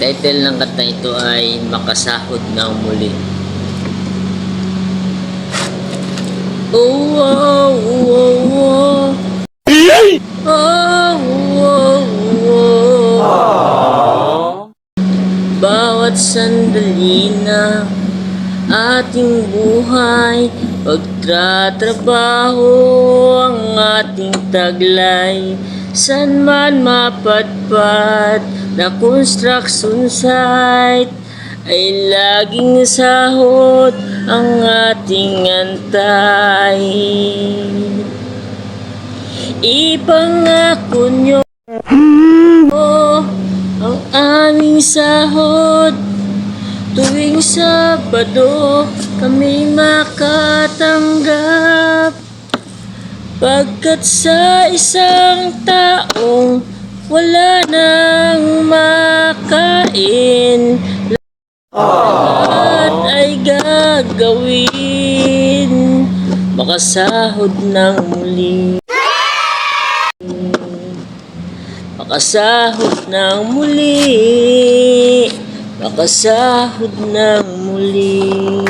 Title ng kanta ito ay Makasahod ng Muli. Oh, oh, oh, oh. Oh, oh, oh. Bawat sandali na ating buhay Pagtratrabaho ang ating taglay San man mapadpad na construction site Ay laging sahod ang ating antay. Ipangako nyo ang aming sahod. Tuwing Sabado kami makatanggap Pagkat sa isang taong wala nang makain Lahat ay gagawin. Makasahod ng muli. Makasahod ng muli. Makasahod ng muli